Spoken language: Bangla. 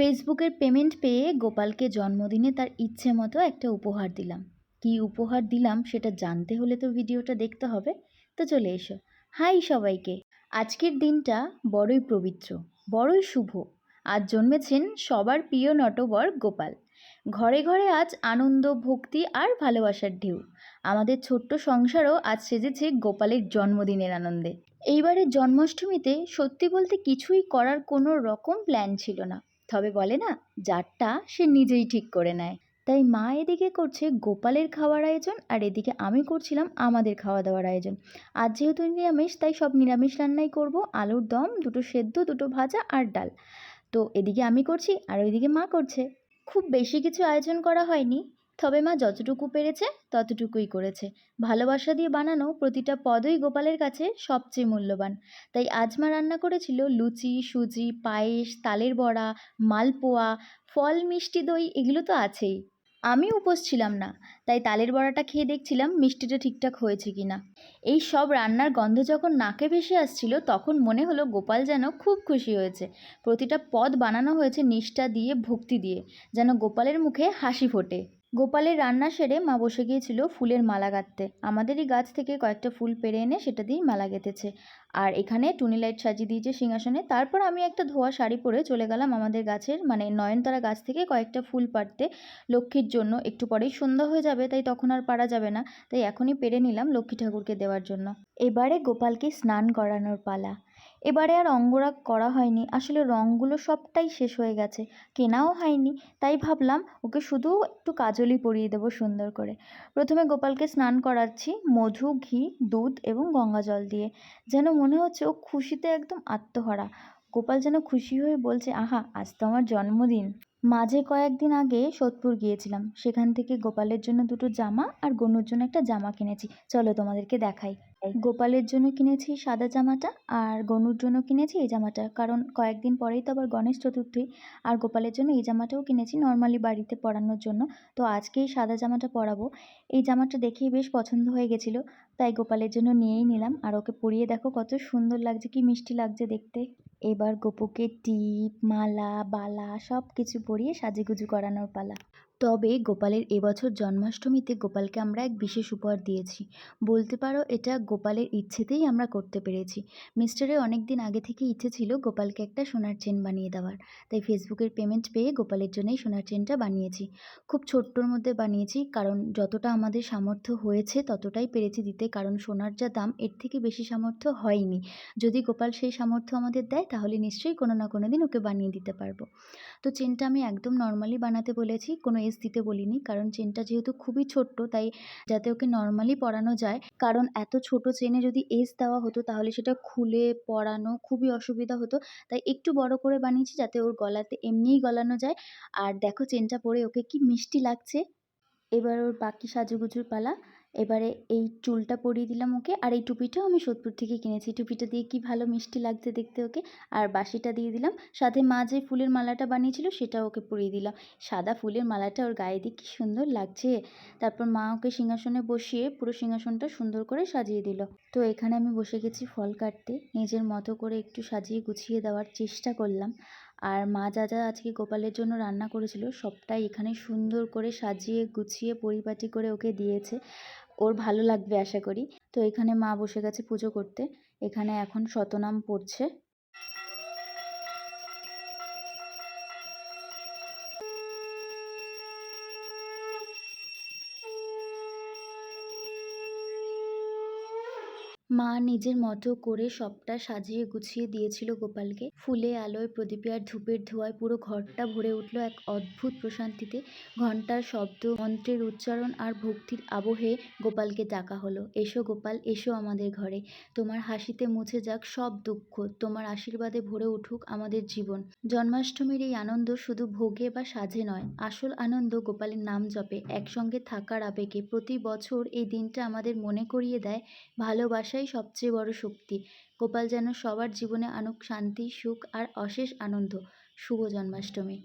ফেসবুকের পেমেন্ট পেয়ে গোপালকে জন্মদিনে তার ইচ্ছে মতো একটা উপহার দিলাম। কী উপহার দিলাম সেটা জানতে হলে তো ভিডিওটা দেখতে হবে। তো চলে এসো। হাই সবাইকে। আজকের দিনটা বড়ই পবিত্র, বড়ই শুভ। আজ জন্মেছেন সবার প্রিয় নটবর গোপাল। ঘরে ঘরে আজ আনন্দ, ভক্তি আর ভালোবাসার ঢেউ। আমাদের ছোট্ট সংসারও আজ সেজেছে গোপালের জন্মদিনের আনন্দে। এইবারের জন্মাষ্টমীতে সত্যি বলতে কিছুই করার কোনো রকম প্ল্যান ছিল না। তবে বলে না যারটা সে নিজেই ঠিক করে নেয়। তাই মা এদিকে করছে গোপালের খাওয়ার আয়োজন আর এদিকে আমি করছিলাম আমাদের খাওয়া দাওয়ার আয়োজন। আজ যেহেতু নিরামিষ, তাই সব নিরামিষ রান্নাই করব। আলুর দম, দুটো সেদ্ধ, দুটো ভাজা আর ডাল। তো এদিকে আমি করছি আর ওইদিকে মা করছে। খুব বেশি কিছু আয়োজন করা হয়নি। তবে মা যতটুকু পেরেছে, ততটুকুই করেছে। ভালোবাসা দিয়ে বানানো প্রতিটা পদই গোপালের কাছে সবচেয়ে মূল্যবান। তাই আজ মা রান্না করেছিল লুচি, সুজি, পায়েস, তালের বড়া, মালপোয়া, ফল, মিষ্টি, দই, এগুলো তো আছেই। আমি উপোস ছিলাম না, তাই তালের বড়াটা খেয়ে দেখছিলাম মিষ্টিটা ঠিকঠাক হয়েছে কি না এই সব রান্নার গন্ধ যখন নাকে ভেসে আসছিল, তখন মনে হলো গোপাল যেন খুব খুশি হয়েছে। প্রতিটা পদ বানানো হয়েছে নিষ্ঠা দিয়ে, ভক্তি দিয়ে, যেন গোপালের মুখে হাসি ফোটে। গোপালের রান্না সেরে মা বসে গিয়েছিল ফুলের মালা গাঁথতে। আমাদেরই গাছ থেকে কয়েকটা ফুল পেরে এনে সেটা দিয়েই মালা গেঁথেছে। আর এখানে টুনি লাইট সাজিয়ে দিয়েছে সিংহাসনে। তারপর আমি একটা ধোয়া শাড়ি পরে চলে গেলাম আমাদের গাছের মানে নয়নতারা গাছ থেকে কয়েকটা ফুল পাড়তে লক্ষ্মীর জন্য। একটু পরেই সন্ধ্যা হয়ে যাবে, তাই তখন আর পারা যাবে না। তাই এখনই পেরে নিলাম লক্ষ্মী ঠাকুরকে দেওয়ার জন্য। এবারে গোপালকে স্নান করানোর পালা। এবারে আর অঙ্গরাগ করা হয়নি। আসলে রঙগুলো সবটাই শেষ হয়ে গেছে। কেনাও হয়নি। তাই ভাবলাম ওকে শুধু একটু কাজলই পরিয়ে দেবো সুন্দর করে। প্রথমে গোপালকে স্নান করাচ্ছি মধু, ঘি, দুধ এবং গঙ্গা জল দিয়ে। যেন মনে হচ্ছে ও খুশিতে একদম আত্মহারা। গোপাল যেন খুশি হয়ে বলছে, আহা, আজ তো আমার জন্মদিন। মাঝে কয়েকদিন আগে সোদপুর গিয়েছিলাম। সেখান থেকে গোপালের জন্য দুটো জামা আর গনুর জন্য একটা জামা কিনেছি। চলো তোমাদেরকে দেখাই। গোপালের জন্য কিনেছি সাদা জামাটা আর গনুর জন্য কিনেছি এই জামাটা। কারণ কয়েকদিন পরেই তো আবার গণেশ চতুর্থী আর গোপালের জন্য এই জামাটাও কিনেছি নর্মালি বাড়িতে পরানোর জন্য। তো আজকেই সাদা জামাটা পরাবো। এই জামাটা দেখেই বেশ পছন্দ হয়ে গেছিল। তাই গোপালের জন্য নিয়েই নিলাম। আর ওকে পরিয়ে দেখো কত সুন্দর লাগছে, কি মিষ্টি লাগছে দেখতে। এবার গোপুকে টিপ মালা বালা সব কিছু পরিয়ে সাজুগুজু করানোর পালা। তবে গোপালের এবছর জন্মাষ্টমীতে গোপালকে আমরা এক বিশেষ উপহার দিয়েছি। বলতে পারো, এটা গোপালের ইচ্ছেতেই আমরা করতে পেরেছি। মিস্টারের অনেক দিন আগে থেকে ইচ্ছে ছিল গোপালকে একটা সোনার চেন বানিয়ে দেওয়ার। তাই ফেসবুকের পেমেন্ট পেয়ে গোপালের জন্যই সোনার চেনটা বানিয়েছি। খুব ছোট্টর মধ্যে বানিয়েছি, কারণ যতটা আমাদের সামর্থ্য হয়েছে ততটাই পেরেছি দিতে, কারণ সোনার যা দাম, এর থেকে বেশি সামর্থ্য হয়নি। যদি গোপাল সেই সামর্থ্য আমাদের দেয়, তাহলে নিশ্চয়ই কোনো না কোনো দিন ওকে বানিয়ে দিতে পারব। তো চেনটা আমি একদম নর্মালি বানাতে বলেছি, কোনো এস দিতে বলিনি। কারণ চেনটা যেহেতু খুবই ছোট্ট, তাই যাতে ওকে নর্মালি পরানো যায়। কারণ এত ছোট চেনে যদি এস দেওয়া হতো, তাহলে সেটা খুলে পরানো খুবই অসুবিধা হতো। তাই একটু বড় করে বানিয়েছি যাতে ওর গলাতে এমনিই গলানো যায়। আর দেখো চেনটা পরে ওকে কি মিষ্টি লাগছে। এবার ওর বাকি সাজুগুজুর পালা। এবারে এই চুলটা পরিয়ে দিলাম ওকে, আর এই টুপিটাও আমি সোদপুর থেকে কিনেছি। টুপিটা দিয়ে কি ভালো মিষ্টি লাগছে দেখতে ওকে। আর বাসিটা দিয়ে দিলাম, সাথে মা যে ফুলের মালাটা বানিয়েছিল সেটাও ওকে পরিয়ে দিলাম। সাদা ফুলের মালাটা ওর গায়ে দিয়ে কি সুন্দর লাগছে। তারপর মা ওকে সিংহাসনে বসিয়ে পুরো সিংহাসনটা সুন্দর করে সাজিয়ে দিল। তো এখানে আমি বসে গেছি ফল কাটতে। নিজের মতো করে একটু সাজিয়ে গুছিয়ে দেওয়ার চেষ্টা করলাম। আর মা যা যা আজকে গোপালের জন্য রান্না করেছিল সবটাই এখানে সুন্দর করে সাজিয়ে গুছিয়ে পরিপাটি করে ওকে দিয়েছে। ওর ভালো লাগবে আশা করি। তো এখানে মা বসে গেছে পুজো করতে। এখানে এখন শতনাম পড়ছে। মা নিজের মতো করে সবটা সাজিয়ে গুছিয়ে দিয়েছিল গোপালকে। ফুলে, আলোয়, প্রদীপে আর ধূপের ধোঁয়ায় পুরো ঘরটা ভরে উঠল এক অদ্ভুত প্রশান্তিতে। ঘণ্টার শব্দ, মন্ত্রের উচ্চারণ আর ভক্তির আবহে গোপালকে ডাকা হলো। এসো গোপাল, এসো আমাদের ঘরে। তোমার হাসিতে মুছে যাক সব দুঃখ, তোমার আশীর্বাদে ভরে উঠুক আমাদের জীবন। জন্মাষ্টমীর এই আনন্দ শুধু ভোগে বা সাজে নয়, আসল আনন্দ গোপালের নাম জপে। একসঙ্গে থাকার আবেগে প্রতি বছর এই দিনটা আমাদের মনে করিয়ে দেয় ভালোবাসাই সবচেয়ে বড় শক্তি। গোপাল যেন সবার জীবনে আনুক শান্তি, সুখ আর অশেষ আনন্দ। শুভ জন্মাষ্টমী।